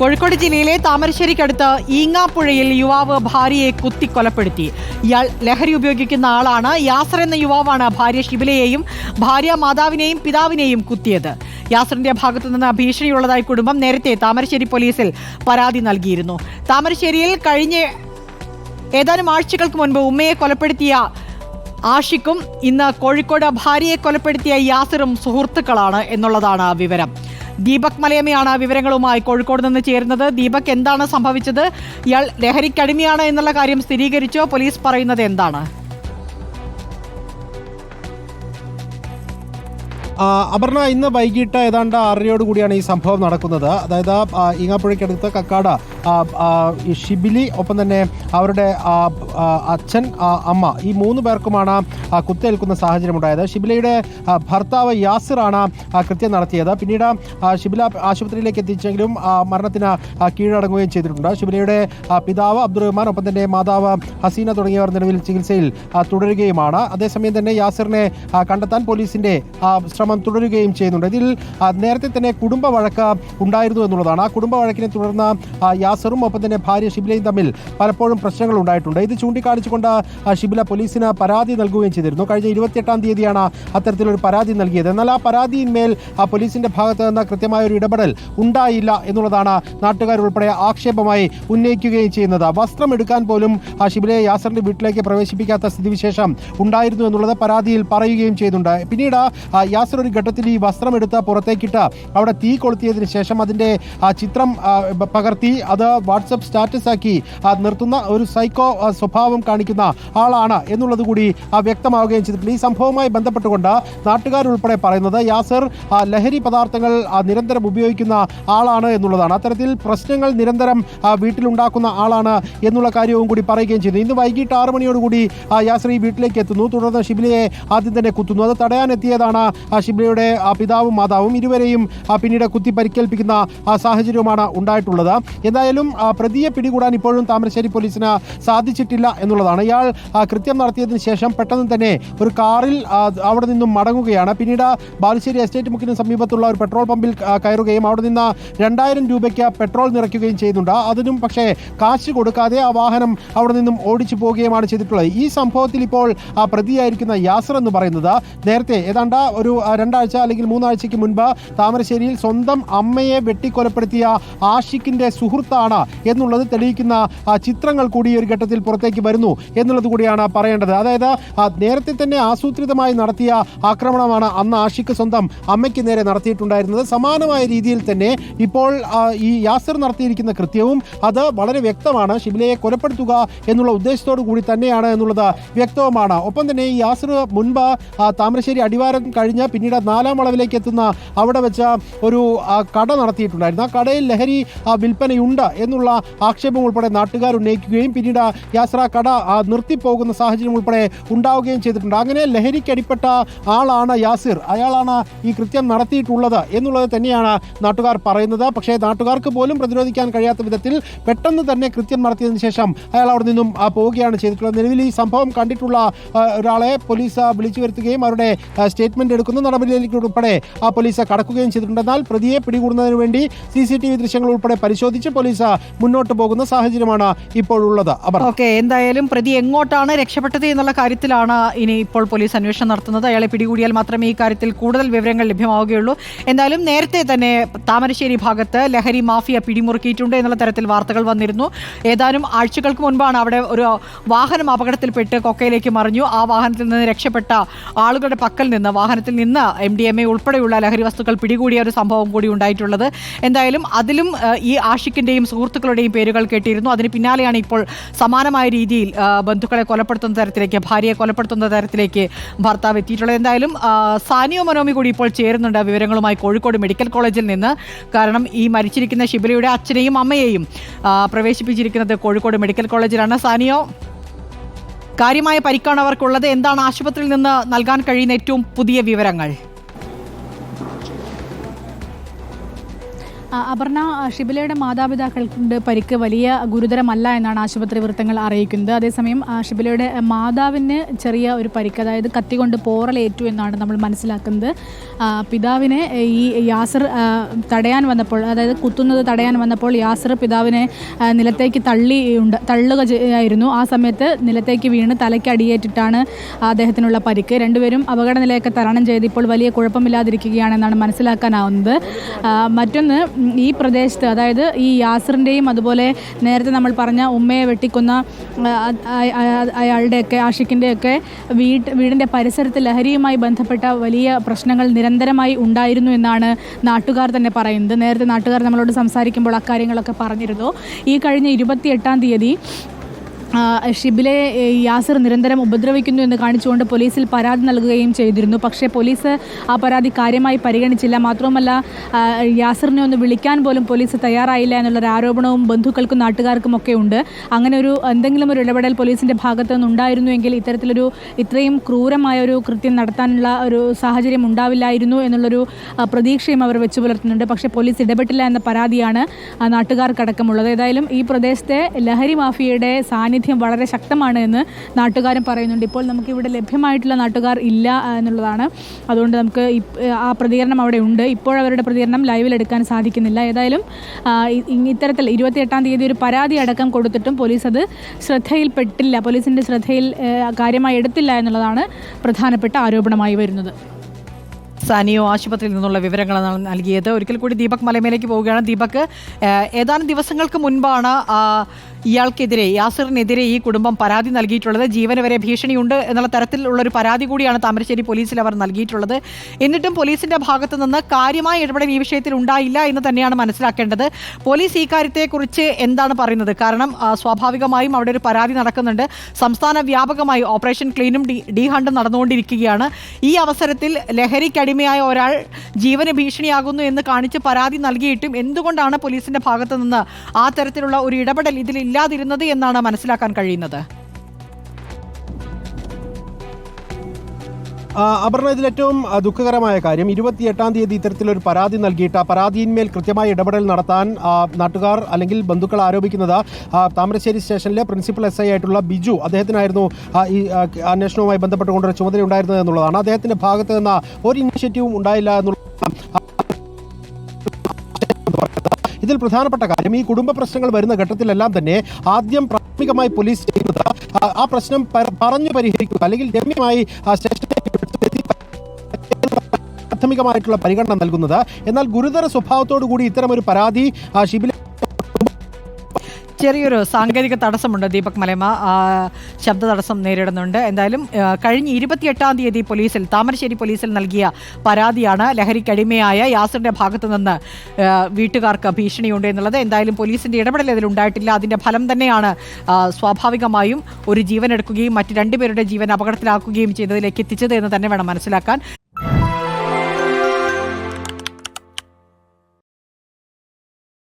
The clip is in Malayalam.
കോഴിക്കോട് ജില്ലയിലെ താമരശ്ശേരിക്കടുത്ത് ഈങ്ങാപ്പുഴയിൽ യുവാവ് ഭാര്യയെ കുത്തി കൊലപ്പെടുത്തി ഇയാൾ ലഹരി ഉപയോഗിക്കുന്ന ആളാണ്. യാസർ എന്ന യുവാവാണ് ഭാര്യ ഷിബിലയെയും ഭാര്യ മാതാവിനെയും പിതാവിനെയും കുത്തിയത്. യാസറിന്റെ ഭാഗത്തു നിന്ന് ഭീഷണിയുള്ളതായി കുടുംബം നേരത്തെ താമരശ്ശേരി പോലീസിൽ പരാതി നൽകിയിരുന്നു. താമരശ്ശേരിയിൽ കഴിഞ്ഞ ഏതാനും ആഴ്ചകൾക്ക് മുൻപ് ഉമ്മയെ കൊലപ്പെടുത്തിയ ആഷിക്കും ഇന്ന് കോഴിക്കോട് ഭാര്യയെ കൊലപ്പെടുത്തിയ യാസറും സുഹൃത്തുക്കളാണ് എന്നുള്ളതാണ് വിവരം. ദീപക് മലയമ്മയാണ് വിവരങ്ങളുമായി കോഴിക്കോട് നിന്ന് ചേരുന്നത്. ദീപക് എന്താണ് സംഭവിച്ചത്? ഇയാൾ ലഹരിക്കടിമയാണ് എന്നുള്ള കാര്യം സ്ഥിരീകരിച്ചോ? പോലീസ് പറയുന്നത് എന്താണ്? അപർണ ഇന്ന് വൈകിട്ട് ഏതാണ്ട് ആറരയോട് കൂടിയാണ് ഈ സംഭവം നടക്കുന്നത്. അതായത് ഈങ്ങാപ്പുഴയ്ക്കടുത്ത് കക്കാട് ഷിബിലി ഒപ്പം തന്നെ അവരുടെ അച്ഛൻ അമ്മ ഈ മൂന്ന് പേർക്കുമാണ് കുത്തേൽക്കുന്ന സാഹചര്യം ഉണ്ടായത്. ഷിബിലയുടെ ഭർത്താവ് യാസിറാണ് കൃത്യം നടത്തിയത്. പിന്നീട് ഷിബില ആശുപത്രിയിലേക്ക് എത്തിച്ചെങ്കിലും മരണത്തിന് കീഴടങ്ങുകയും ചെയ്തിട്ടുണ്ട്. ഷിബിലയുടെ പിതാവ് അബ്ദുറഹ്മാൻ ഒപ്പം തന്നെ മാതാവ് ഹസീന തുടങ്ങിയവർ നിലവിൽ ചികിത്സയിൽ തുടരുകയുമാണ്. അതേസമയം തന്നെ യാസിറിനെ കണ്ടെത്താൻ പോലീസിന്റെ ആ, ശ്രമം തുടരുകയും ചെയ്യുന്നുണ്ട്. ഇതിൽ നേരത്തെ തന്നെ കുടുംബ വഴക്ക് ഉണ്ടായിരുന്നു എന്നുള്ളതാണ്. ആ കുടുംബ വഴക്കിനെ തുടർന്ന് യാസറും ഒപ്പം തന്നെ ഭാര്യ ഷിബിലയും തമ്മിൽ പലപ്പോഴും പ്രശ്നങ്ങൾ ഉണ്ടായിട്ടുണ്ട്. ഇത് ചൂണ്ടിക്കാണിച്ചുകൊണ്ട് ഷിബില പോലീസിന് പരാതി നൽകുകയും ചെയ്തിരുന്നു. കഴിഞ്ഞ ഇരുപത്തിയെട്ടാം തീയതിയാണ് അത്തരത്തിലൊരു പരാതി നൽകിയത്. എന്നാൽ ആ പരാതിയിന്മേൽ ആ പോലീസിന്റെ ഭാഗത്ത് നിന്ന് കൃത്യമായ ഒരു ഇടപെടൽ ഉണ്ടായില്ല എന്നുള്ളതാണ് നാട്ടുകാരുൾപ്പെടെ ആക്ഷേപമായി ഉന്നയിക്കുകയും ചെയ്യുന്നത്. വസ്ത്രം എടുക്കാൻ പോലും ആ ഷിബിലയെ യാസറിന്റെ വീട്ടിലേക്ക് പ്രവേശിപ്പിക്കാത്ത സ്ഥിതിവിശേഷം ഉണ്ടായിരുന്നു എന്നുള്ളത് പരാതിയിൽ പറയുകയും ചെയ്യുന്നുണ്ട്. പിന്നീട് യാസർ ഒരു ഘട്ടത്തിൽ ഈ വസ്ത്രം എടുത്ത് പുറത്തേക്കിട്ട് അവിടെ തീ കൊളുത്തിയതിന് ശേഷം അതിന്റെ ചിത്രം പകർത്തി അത് വാട്സപ്പ് സ്റ്റാറ്റസ് ആക്കി നിർത്തുന്ന ഒരു സൈക്കോ സ്വഭാവം കാണിക്കുന്ന ആളാണ് എന്നുള്ളത് കൂടി വ്യക്തമാവുകയും ചെയ്തിട്ടുണ്ട് ഈ സംഭവവുമായി ബന്ധപ്പെട്ടുകൊണ്ട് നാട്ടുകാരുൾപ്പെടെ പറയുന്നത് യാസർ ലഹരി പദാർത്ഥങ്ങൾ നിരന്തരം ഉപയോഗിക്കുന്ന ആളാണ് എന്നുള്ളതാണ്. അത്തരത്തിൽ പ്രശ്നങ്ങൾ നിരന്തരം വീട്ടിലുണ്ടാക്കുന്ന ആളാണ് എന്നുള്ള കാര്യവും കൂടി പറയുകയും ചെയ്തു. ഇന്ന് വൈകിട്ട് ആറ് മണിയോടുകൂടി യാസർ ഈ വീട്ടിലേക്ക് എത്തുന്നു. തുടർന്ന് ഷിബിലയെ ആദ്യം തന്നെ കുത്തുന്നു. അത് തടയാനെത്തിയതാണ് ആ, പിതാവും മാതാവും ഇരുവരെയും പിന്നീട് കുത്തി പരിക്കേൽപ്പിക്കുന്ന സാഹചര്യവുമാണ് ഉണ്ടായിട്ടുള്ളത്. എന്തായാലും പ്രതിയെ പിടികൂടാൻ ഇപ്പോഴും താമരശ്ശേരി പോലീസിന് സാധിച്ചിട്ടില്ല എന്നുള്ളതാണ്. ഇയാൾ കൃത്യം നടത്തിയതിനു ശേഷം പെട്ടെന്ന് തന്നെ ഒരു കാറിൽ അവിടെ നിന്നും മടങ്ങുകയാണ്. പിന്നീട് ബാലുശ്ശേരി എസ്റ്റേറ്റ് മുക്കിന് സമീപത്തുള്ള ഒരു പെട്രോൾ പമ്പിൽ കയറുകയും അവിടെ നിന്ന് രണ്ടായിരം രൂപയ്ക്ക് പെട്രോൾ നിറയ്ക്കുകയും ചെയ്യുന്നുണ്ട് അതിനും പക്ഷേ കാശ് കൊടുക്കാതെ ആ വാഹനം അവിടെ നിന്നും ഓടിച്ചു പോവുകയുമാണ് ചെയ്തിട്ടുള്ളത്. ഈ സംഭവത്തിൽ ഇപ്പോൾ പ്രതിയായിരിക്കുന്ന യാസർ എന്ന് പറയുന്നത് നേരത്തെ ഏതാണ്ട് ഒരു രണ്ടാഴ്ച അല്ലെങ്കിൽ മൂന്നാഴ്ചയ്ക്ക് മുൻപ് താമരശ്ശേരിയിൽ സ്വന്തം അമ്മയെ വെട്ടിക്കൊലപ്പെടുത്തിയ ആഷിഖിന്റെ സുഹൃത്താണ് എന്നുള്ളത് തെളിയിക്കുന്ന ചിത്രങ്ങൾ കൂടി ഒരു ഘട്ടത്തിൽ പുറത്തേക്ക് വരുന്നു എന്നുള്ളത് കൂടിയാണ് പറയേണ്ടത്. അതായത് നേരത്തെ തന്നെ ആസൂത്രിതമായി നടത്തിയ ആക്രമണമാണ് അന്ന് ആഷിഖ് സ്വന്തം അമ്മയ്ക്ക് നേരെ നടത്തിയിട്ടുണ്ടായിരുന്നത്. സമാനമായ രീതിയിൽ തന്നെ ഇപ്പോൾ ഈ യാസർ നടത്തിയിരിക്കുന്ന കൃത്യവും അത് വളരെ വ്യക്തമാണ്. ഷിബിലയെ കൊലപ്പെടുത്തുക എന്നുള്ള ഉദ്ദേശത്തോടു കൂടി തന്നെയാണ് എന്നുള്ളത് വ്യക്തവുമാണ്. ഒപ്പം തന്നെ ഈ യാസർ മുൻപ് താമരശ്ശേരി അടിവാരം കഴിഞ്ഞ് പിന്നീട് നാലാം വളവിലേക്ക് എത്തുന്ന അവിടെ വെച്ച ഒരു കട നടത്തിയിട്ടുണ്ടായിരുന്നു. ആ കടയിൽ ലഹരി വിൽപ്പനയുണ്ട് എന്നുള്ള ആക്ഷേപം ഉൾപ്പെടെ നാട്ടുകാർ ഉന്നയിക്കുകയും പിന്നീട് യാസ്ര കട നിർത്തിപ്പോകുന്ന സാഹചര്യം ഉൾപ്പെടെ ഉണ്ടാവുകയും ചെയ്തിട്ടുണ്ട്. അങ്ങനെ ലഹരിക്കടിപ്പെട്ട ആളാണ് യാസിർ. അയാളാണ് ഈ കൃത്യം നടത്തിയിട്ടുള്ളത് എന്നുള്ളത് തന്നെയാണ് നാട്ടുകാർ പറയുന്നത്. പക്ഷേ നാട്ടുകാർക്ക് പോലും പ്രതിരോധിക്കാൻ കഴിയാത്ത വിധത്തിൽ പെട്ടെന്ന് തന്നെ കൃത്യം നടത്തിയതിന് ശേഷം അയാൾ അവിടെ നിന്നും പോവുകയാണ് ചെയ്തിട്ടുള്ളത്. നിലവിൽ ഈ സംഭവം കണ്ടിട്ടുള്ള ഒരാളെ പോലീസ് വിളിച്ചു വരുത്തുകയും അവരുടെ സ്റ്റേറ്റ്മെന്റ് എടുക്കുന്ന. നടപടിയിലേക്ക് ഉൾപ്പെടെ ആ പോലീസ് കടക്കുകയും ചെയ്തിട്ടുണ്ടെന്നാൽ പ്രതിയെ പിടികൂടുന്നതിന് വേണ്ടി സി സി ടി വി ദൃശ്യങ്ങൾ ഉൾപ്പെടെ പരിശോധിച്ച് പോലീസ് മുന്നോട്ട് പോകുന്ന സാഹചര്യമാണ് ഇപ്പോഴുള്ളത്. ഓക്കെ എന്തായാലും പ്രതി എങ്ങോട്ടാണ് രക്ഷപ്പെട്ടത് എന്നുള്ള കാര്യത്തിലാണ് ഇനി ഇപ്പോൾ പോലീസ് അന്വേഷണം നടത്തുന്നത്. അയാളെ പിടികൂടിയാൽ മാത്രമേ ഈ കാര്യത്തിൽ കൂടുതൽ വിവരങ്ങൾ ലഭ്യമാവുകയുള്ളൂ. എന്തായാലും നേരത്തെ തന്നെ താമരശ്ശേരി ഭാഗത്ത് ലഹരി മാഫിയ പിടിമുറുക്കിയിട്ടുണ്ട് എന്നുള്ള തരത്തിൽ വാർത്തകൾ വന്നിരുന്നു. ഏതാനും ആഴ്ചകൾക്ക് മുൻപാണ് അവിടെ ഒരു വാഹനം അപകടത്തിൽപ്പെട്ട് കൊക്കയിലേക്ക് മറിഞ്ഞു. ആ വാഹനത്തിൽ നിന്ന് രക്ഷപ്പെട്ട ആളുകളുടെ പക്കൽ നിന്ന് വാഹനത്തിൽ നിന്ന് എം ഡി എം എ ഉൾപ്പെടെയുള്ള ലഹരി വസ്തുക്കൾ പിടികൂടിയ ഒരു സംഭവം കൂടി ഉണ്ടായിട്ടുള്ളത്. എന്തായാലും അതിലും ഈ ആഷിക്കിന്റെയും സുഹൃത്തുക്കളുടെയും പേരുകൾ കേട്ടിരുന്നു. അതിന് പിന്നാലെയാണ് ഇപ്പോൾ സമാനമായ രീതിയിൽ ബന്ധുക്കളെ കൊലപ്പെടുത്തുന്ന തരത്തിലേക്ക് ഭാര്യയെ കൊലപ്പെടുത്തുന്ന തരത്തിലേക്ക് ഭർത്താവ് എത്തിയിട്ടുള്ളത്. എന്തായാലും സാനിയോ മനോമി കൂടി ഇപ്പോൾ ചേരുന്നുണ്ട്. വിവരങ്ങളുമായി കോഴിക്കോട് മെഡിക്കൽ കോളേജിൽ നിന്ന്. കാരണം ഈ മരിച്ചിരിക്കുന്ന ശിബിലയുടെ അച്ഛനെയും അമ്മയെയും പ്രവേശിപ്പിച്ചിരിക്കുന്നത് കോഴിക്കോട് മെഡിക്കൽ കോളേജിലാണ്. സാനിയോ? കാര്യമായ പരിക്കാണ് അവർക്കുള്ളത്. എന്താണ് ആശുപത്രിയിൽ നിന്ന് നൽകാൻ കഴിയുന്ന ഏറ്റവും പുതിയ വിവരങ്ങൾ? അപർണ ഷിബിലയുടെ മാതാപിതാക്കൾക്കുണ്ട് പരിക്ക്. വലിയ ഗുരുതരമല്ല എന്നാണ് ആശുപത്രി വൃത്തങ്ങൾ അറിയിക്കുന്നത്. അതേസമയം ഷിബിലയുടെ മാതാവിന് ചെറിയ ഒരു പരിക്ക് അതായത് കത്തികൊണ്ട് പോറലേറ്റു എന്നാണ് നമ്മൾ മനസ്സിലാക്കുന്നത്. പിതാവിനെ ഈ യാസർ തടയാൻ വന്നപ്പോൾ അതായത് കുത്തുന്നത് തടയാൻ വന്നപ്പോൾ യാസർ പിതാവിനെ നിലത്തേക്ക് തള്ളി ഉണ്ട് തള്ളുക ആയിരുന്നു. ആ സമയത്ത് നിലത്തേക്ക് വീണ് തലയ്ക്ക് അടിയേറ്റിട്ടാണ് അദ്ദേഹത്തിനുള്ള പരിക്ക്. രണ്ടുപേരും അപകടനിലയൊക്കെ തരണം ചെയ്ത് ഇപ്പോൾ വലിയ കുഴപ്പമില്ലാതിരിക്കുകയാണെന്നാണ് മനസ്സിലാക്കാനാവുന്നത്. മറ്റൊന്ന് ഈ പ്രദേശത്ത് അതായത് ഈ യാസറിന്റെയും അതുപോലെ നേരത്തെ നമ്മൾ പറഞ്ഞ ഉമ്മയെ വെട്ടിക്കുന്ന അയാളുടെയൊക്കെ ആഷിഖിന്റെയൊക്കെ വീട്ട് വീടിന്റെ പരിസരത്ത് ലഹരിയുമായി ബന്ധപ്പെട്ട വലിയ പ്രശ്നങ്ങൾ നിരന്തരമായി ഉണ്ടായിരുന്നു എന്നാണ് നാട്ടുകാർ തന്നെ പറയുന്നത്. നേരത്തെ നാട്ടുകാർ നമ്മളോട് സംസാരിക്കുമ്പോൾ അക്കാര്യങ്ങളൊക്കെ പറഞ്ഞിരുന്നു. ഈ കഴിഞ്ഞ ഇരുപത്തിയെട്ടാം തീയതി ഷിബിലെ യാസർ നിരന്തരം ഉപദ്രവിക്കുന്നു എന്ന് കാണിച്ചുകൊണ്ട് പോലീസിൽ പരാതി നൽകുകയും ചെയ്തിരുന്നു. പക്ഷേ പോലീസ് ആ പരാതി കാര്യമായി പരിഗണിച്ചില്ല. മാത്രവുമല്ല യാസറിനെ ഒന്ന് വിളിക്കാൻ പോലും പോലീസ് തയ്യാറായില്ല എന്നുള്ളൊരു ആരോപണവും ബന്ധുക്കൾക്കും നാട്ടുകാർക്കും ഒക്കെ ഉണ്ട്. അങ്ങനെ ഒരു എന്തെങ്കിലും ഒരു ഇടപെടൽ പോലീസിന്റെ ഭാഗത്തു നിന്നുണ്ടായിരുന്നുവെങ്കിൽ ഇത്തരത്തിലൊരു ഇത്രയും ക്രൂരമായ ഒരു കൃത്യം നടത്താനുള്ള ഒരു സാഹചര്യം ഉണ്ടാവില്ലായിരുന്നു എന്നുള്ളൊരു പ്രതീക്ഷയും അവർ വെച്ചു പുലർത്തുന്നുണ്ട്. പക്ഷേ പോലീസ് ഇടപെട്ടില്ല എന്ന പരാതിയാണ് നാട്ടുകാർക്കടക്കമുള്ളത്. ഏതായാലും ഈ പ്രദേശത്തെ ലഹരി മാഫിയയുടെ സാന്നിധ്യം വളരെ ശക്തമാണ് എന്ന് നാട്ടുകാരും പറയുന്നുണ്ട്. ഇപ്പോൾ നമുക്ക് ഇവിടെ ലഭ്യമായിട്ടുള്ള നാട്ടുകാർ ഇല്ല എന്നുള്ളതാണ്. അതുകൊണ്ട് നമുക്ക് ആ പ്രതികരണം അവിടെ ഉണ്ട്. ഇപ്പോൾ അവരുടെ പ്രതികരണം ലൈവിൽ എടുക്കാൻ സാധിക്കുന്നില്ല. ഏതായാലും ഇത്തരത്തിൽ ഇരുപത്തിയെട്ടാം തീയതി ഒരു പരാതി അടക്കം കൊടുത്തിട്ടും പോലീസ് അത് ശ്രദ്ധയിൽപ്പെട്ടില്ല. പോലീസിന്റെ ശ്രദ്ധയിൽ കാര്യമായി എടുത്തില്ല എന്നുള്ളതാണ് പ്രധാനപ്പെട്ട ആരോപണമായി വരുന്നത്. സാനിയോ ആശുപത്രിയിൽ നിന്നുള്ള വിവരങ്ങളാണ് നൽകിയത്. ഒരിക്കൽ കൂടി ദീപക് മലമേലേക്ക് പോവുകയാണ്. ദീപക് ഏതാനും ദിവസങ്ങൾക്ക് മുൻപാണ് ഇയാൾക്കെതിരെ യാസിറിനെതിരെ ഈ കുടുംബം പരാതി നൽകിയിട്ടുള്ളത്. ജീവന് വരെ ഭീഷണിയുണ്ട് എന്നുള്ള തരത്തിലുള്ള ഒരു പരാതി കൂടിയാണ് താമരശ്ശേരി പോലീസിൽ അവർ നൽകിയിട്ടുള്ളത്. എന്നിട്ടും പോലീസിന്റെ ഭാഗത്തു നിന്ന് കാര്യമായ ഇടപെടൽ ഈ വിഷയത്തിൽ ഉണ്ടായില്ല എന്ന് തന്നെയാണ് മനസ്സിലാക്കേണ്ടത്. പോലീസ് ഈ കാര്യത്തെക്കുറിച്ച് എന്താണ് പറയുന്നത്? കാരണം സ്വാഭാവികമായും അവിടെ ഒരു പരാതി നടക്കുന്നുണ്ട്. സംസ്ഥാന വ്യാപകമായി ഓപ്പറേഷൻ ക്ലീനും ഡി ഹണ്ടും നടന്നുകൊണ്ടിരിക്കുകയാണ്. ഈ അവസരത്തിൽ ലഹരിക്കടിമയായ ഒരാൾ ജീവന് ഭീഷണിയാകുന്നു എന്ന് കാണിച്ച് പരാതി നൽകിയിട്ടും എന്തുകൊണ്ടാണ് പോലീസിന്റെ ഭാഗത്തു നിന്ന് ആ തരത്തിലുള്ള ഒരു ഇടപെടൽ ഇതിൽ ഇല്ലാതിരുന്നത് എന്നാണ് മനസ്സിലാക്കാൻ കഴിയുന്നത്? അപർണ ഇതിൽ ഏറ്റവും ദുഃഖകരമായ കാര്യം ഇരുപത്തിയെട്ടാം തീയതി ഇത്തരത്തിലൊരു പരാതി നൽകിയിട്ട് ആ പരാതിയിന്മേൽ കൃത്യമായ ഇടപെടൽ നടത്താൻ നാട്ടുകാർ അല്ലെങ്കിൽ ബന്ധുക്കൾ ആരോപിക്കുന്നത് താമരശ്ശേരി സ്റ്റേഷനിലെ പ്രിൻസിപ്പൽ എസ് ഐ ആയിട്ടുള്ള ബിജു അദ്ദേഹത്തിനായിരുന്നു ഈ അന്വേഷണവുമായി ബന്ധപ്പെട്ടുകൊണ്ടൊരു ചുമതല ഉണ്ടായിരുന്നത് എന്നുള്ളതാണ്. അദ്ദേഹത്തിന്റെ ഭാഗത്ത് നിന്ന് ഒരു ഇനിഷ്യേറ്റീവും ഉണ്ടായില്ല എന്നുള്ള ഇതിൽ പ്രധാനപ്പെട്ട കാര്യം ഈ കുടുംബ പ്രശ്നങ്ങൾ വരുന്ന ഘട്ടത്തിലെല്ലാം തന്നെ ആദ്യം പ്രാഥമികമായി പോലീസ് ചെയ്യുന്നത് ആ- പ്രശ്നം പറഞ്ഞു പരിഹരിക്കുക അല്ലെങ്കിൽ രമ്യമായി സ്റ്റേഷൻ പ്രാഥമികമായിട്ടുള്ള പരിഗണന നൽകുന്നത്. എന്നാൽ ഗുരുതര സ്വഭാവത്തോടു കൂടി ഇത്തരം ഒരു പരാതി ഷിബില ചെറിയൊരു സാങ്കേതിക തടസ്സമുണ്ട് ദീപക് മലയമ്മ. ആ, ശബ്ദ തടസ്സം നേരിടുന്നുണ്ട്. എന്തായാലും കഴിഞ്ഞ ഇരുപത്തിയെട്ടാം തീയതി പോലീസിൽ താമരശ്ശേരി പോലീസിൽ നൽകിയ പരാതിയാണ് ലഹരിക്കടിമയായ യാസറിന്റെ ഭാഗത്തു നിന്ന് വീട്ടുകാർക്ക് ഭീഷണിയുണ്ട് എന്നുള്ളത്. എന്തായാലും പോലീസിന്റെ ഇടപെടൽ അതിൽ ഉണ്ടായിട്ടില്ല. അതിന്റെ ഫലം തന്നെയാണ് സ്വാഭാവികമായും ഒരു ജീവൻ എടുക്കുകയും മറ്റ് രണ്ടുപേരുടെ ജീവൻ അപകടത്തിലാക്കുകയും ചെയ്തതിലേക്ക് എത്തിച്ചത് എന്ന് തന്നെ വേണം മനസ്സിലാക്കാൻ.